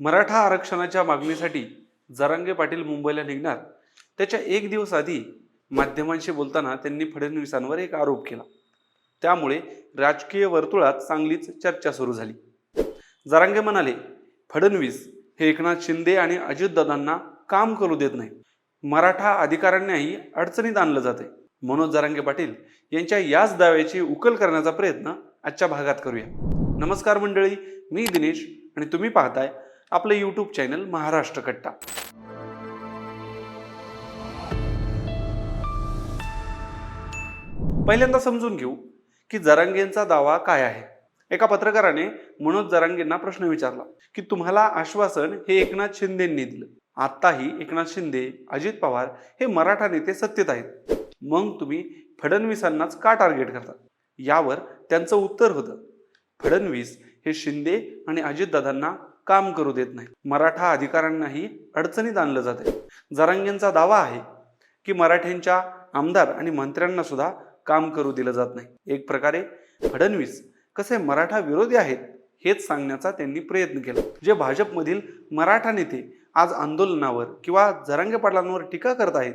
मराठा आरक्षणाच्या मागणीसाठी जरांगे पाटील मुंबईला निघणार. त्याच्या एक दिवस आधी माध्यमांशी बोलताना त्यांनी फडणवीसांवर एक आरोप केला. त्यामुळे राजकीय वर्तुळात चांगलीच चर्चा सुरू झाली. जरांगे म्हणाले फडणवीस हे एकनाथ शिंदे आणि अजितदादांना काम करू देत नाही मराठा अधिकाऱ्यांनाही अडचणीत आणलं जाते मनोज जरांगे पाटील यांच्या याच दाव्याची उकल करण्याचा प्रयत्न आजच्या भागात करूया. नमस्कार मंडळी मी दिनेश आणि तुम्ही पाहताय आपलं यूट्यूब चॅनल महाराष्ट्र कट्टा. पहिल्यांदा समजून घेऊ की जरांगेंचा दावा काय आहे. एका पत्रकाराने मनोज जरांगेंना प्रश्न विचारला की तुम्हाला आश्वासन हे एकनाथ शिंदेंनी दिलं. आत्ताही एकनाथ शिंदे अजित पवार हे मराठा नेते सत्तेत आहेत. मग तुम्ही फडणवीसांनाच का टार्गेट करता? यावर त्यांचं उत्तर होतं. फडणवीस हे शिंदे आणि अजितदादांना काम करू देत नाही. मराठा अधिकाऱ्यांनाही अडचणीत आणलं जाते जरांगेंचा दावा आहे की मराठ्यांच्या आमदार आणि मंत्र्यांना सुद्धा काम करू दिलं जात नाही. एक प्रकारे फडणवीस कसे मराठा विरोधी आहेत हेच सांगण्याचा त्यांनी प्रयत्न केला. जे भाजपमधील मराठा नेते आज आंदोलनावर किंवा जरांगे पाटलांवर टीका करत आहेत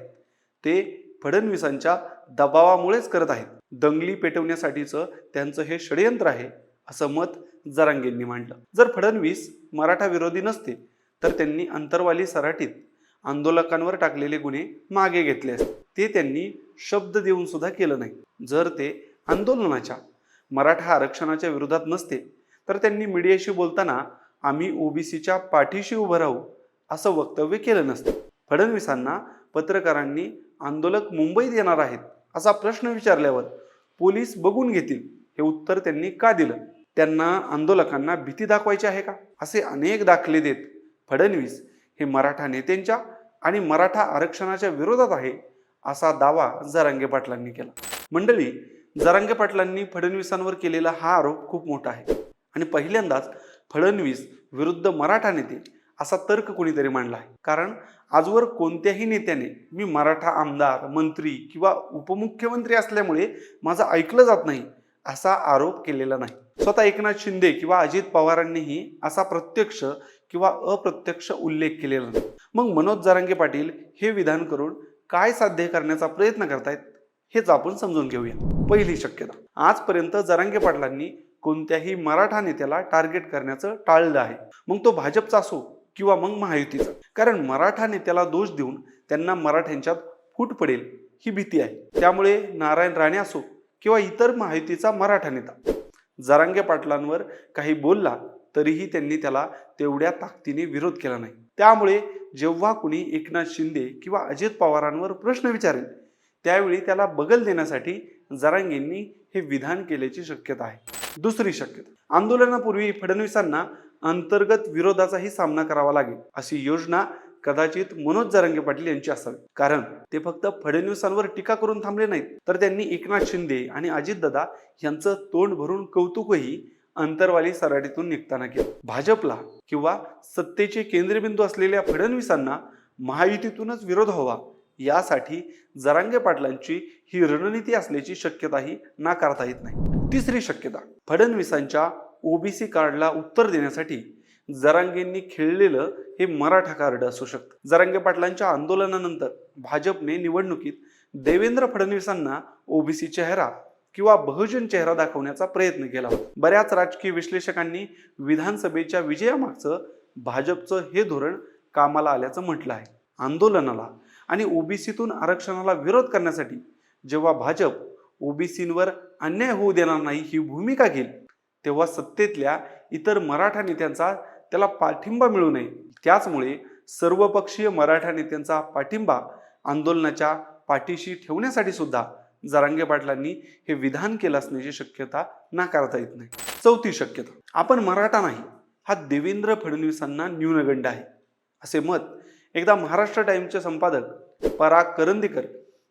ते फडणवीसांच्या दबावामुळेच करत आहेत. दंगली पेटवण्यासाठीचं त्यांचं हे षडयंत्र आहे. असं मत जरांगेंनी मांडलं. जर फडणवीस मराठा विरोधी नसते तर त्यांनी अंतरवाली सराटीत आंदोलकांवर टाकलेले गुन्हे मागे घेतले असते. ते त्यांनी शब्द देऊन सुद्धा केलं नाही. जर ते आंदोलनाच्या मराठा आरक्षणाच्या विरोधात नसते तर त्यांनी मीडियाशी बोलताना आम्ही ओबीसीच्या पाठीशी उभं राहू असं वक्तव्य केलं नसतं. फडणवीसांना पत्रकारांनी आंदोलक मुंबईत येणार आहेत असा प्रश्न विचारल्यावर पोलीस बघून घेतील हे उत्तर त्यांनी का दिलं? त्यांना आंदोलकांना भीती दाखवायची आहे का? असे अनेक दाखले देत फडणवीस हे मराठा नेत्यांच्या आणि मराठा आरक्षणाच्या विरोधात आहे असा दावा जरांगे पाटलांनी केला. मंडळी जरांगे पाटलांनी फडणवीसांवर केलेला हा आरोप खूप मोठा आहे. आणि पहिल्यांदाच फडणवीस विरुद्ध मराठा नेते असा तर्क कोणीतरी मांडला आहे. कारण आजवर कोणत्याही नेत्याने मी मराठा आमदार मंत्री किंवा उपमुख्यमंत्री असल्यामुळे माझं ऐकलं जात नाही असा आरोप केलेला नाही. स्वतः एकनाथ शिंदे किंवा अजित पवारांनीही असा प्रत्यक्ष किंवा अप्रत्यक्ष उल्लेख केलेला नाही. मग मनोज जरांगे पाटील हे विधान करून काय साध्य करण्याचा प्रयत्न करतायत हेच आपण समजून घेऊया. पहिली शक्यता आजपर्यंत जरांगे पाटलांनी कोणत्याही मराठा नेत्याला टार्गेट करण्याचं टाळलं आहे. मग तो भाजपचा असो किंवा मग महायुतीचा. कारण मराठा नेत्याला दोष देऊन त्यांना मराठ्यांच्यात फूट पडेल ही भीती आहे. त्यामुळे नारायण राणे असो किंवा इतर महायुतीचा मराठा नेता जरांगे पाटलांवर काही बोलला तरीही त्यांनी त्याला तेवढ्या ताकदीने विरोध केला नाही. त्यामुळे जेव्हा कुणी एकनाथ शिंदे किंवा अजित पवारांवर प्रश्न विचारेल त्यावेळी त्याला बगल देण्यासाठी जरांगेंनी हे विधान केल्याची शक्यता आहे. दुसरी शक्यता आंदोलनापूर्वी फडणवीसांना अंतर्गत विरोधाचाही सामना करावा लागेल अशी योजना कदाचित मनोज जरांगे पाटील यांची असावी. कारण ते फक्त फडणवीसांवर टीका करून थांबले नाहीत. तर त्यांनी एकनाथ शिंदे आणि अजितदादा यांचं तोंड भरून कौतुकही अंतरवाली सराटीतून निघताना केलं. भाजपला किंवा सत्तेचे केंद्रबिंदू असलेल्या फडणवीसांना महायुतीतूनच विरोध व्हावा यासाठी जरांगे पाटलांची ही रणनीती असल्याची शक्यताही नाकारता येत नाही. तिसरी शक्यता फडणवीसांच्या ओबीसी कार्डला उत्तर देण्यासाठी जरांगेंनी खेळलेलं हे मराठा कार्ड असू शकतं. जरांगे पाटलांच्या आंदोलनानंतर भाजपने निवडणुकीत देवेंद्र फडणवीसांना ओबीसी चेहरा किंवा बहुजन चेहरा दाखवण्याचा प्रयत्न केला होता. बऱ्याच राजकीय विश्लेषकांनी विधानसभेच्या विजयामागचं भाजपचं हे धोरण कामाला आल्याचं म्हटलं आहे. आंदोलनाला आणि ओबीसीतून आरक्षणाला विरोध करण्यासाठी जेव्हा भाजप ओबीसींवर अन्याय होऊ देणार नाही ही भूमिका घेईल तेव्हा सत्तेतल्या इतर मराठा नेत्यांचा त्याला पाठिंबा मिळू नये. त्याचमुळे सर्वपक्षीय मराठा नेत्यांचा पाठिंबा आंदोलनाच्या पाठीशी ठेवण्यासाठी सुद्धा जरांगे पाटलांनी हे विधान केलं असण्याची शक्यता नाकारता येत नाही. चौथी शक्यता आपण मराठा नाही हा देवेंद्र फडणवीसांना न्यूनगंड आहे. असे मत एकदा महाराष्ट्र टाइम्सचे संपादक पराग करंदीकर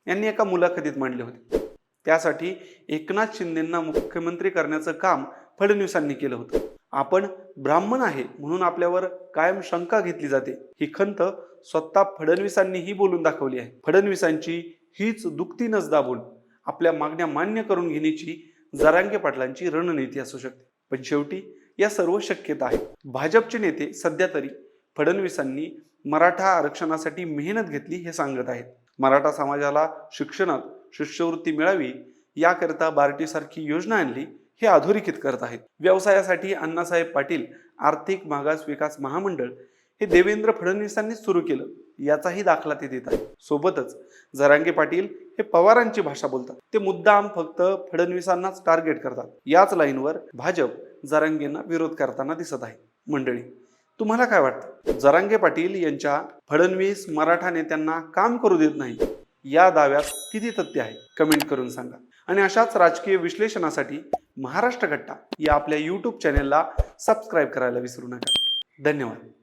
यांनी एका मुलाखतीत मांडले होते. त्यासाठी एकनाथ शिंदेंना मुख्यमंत्री करण्याचं काम फडणवीसांनी केलं होतं. आपण ब्राह्मण आहे म्हणून आपल्यावर कायम शंका घेतली जाते. ही खंत स्वतः फडणवीसांनीही बोलून दाखवली आहे. फडणवीसांची हीच दुखती नस दाबून आपल्या मागण्या मान्य करून घेण्याची जरांगे पाटलांची रणनीती असू शकते. पण शेवटी या सर्व शक्यता आहेत. भाजपचे नेते सध्या तरी फडणवीसांनी मराठा आरक्षणासाठी मेहनत घेतली हे सांगत आहेत. मराठा समाजाला शिक्षणात शिष्यवृत्ती मिळावी याकरिता बार्टीसारखी योजना आणली हे अधोरेखित करत आहेत. व्यवसायासाठी अण्णासाहेब पाटील आर्थिक मागास विकास महामंडळ हे देवेंद्र फडणवीसांनीच सुरू केलं याचाही दाखला ते देत आहेत. सोबतच जरांगे पाटील हे पवारांची भाषा बोलतात. ते मुद्दाम फक्त फडणवीसांनाच टार्गेट करतात. याच लाईनवर भाजप जरांगेंना विरोध करताना दिसत आहे. मंडळी तुम्हाला काय वाटतं? जरांगे पाटील यांच्या फडणवीस मराठा नेत्यांना काम करू देत नाही या दाव्यात किती तथ्य आहे? कमेंट करून सांगा. आणि अशाच राजकीय विश्लेषणासाठी महाराष्ट्र कट्टा या आपल्या यूट्यूब चॅनेलला सबस्क्राईब करायला विसरू नका. धन्यवाद.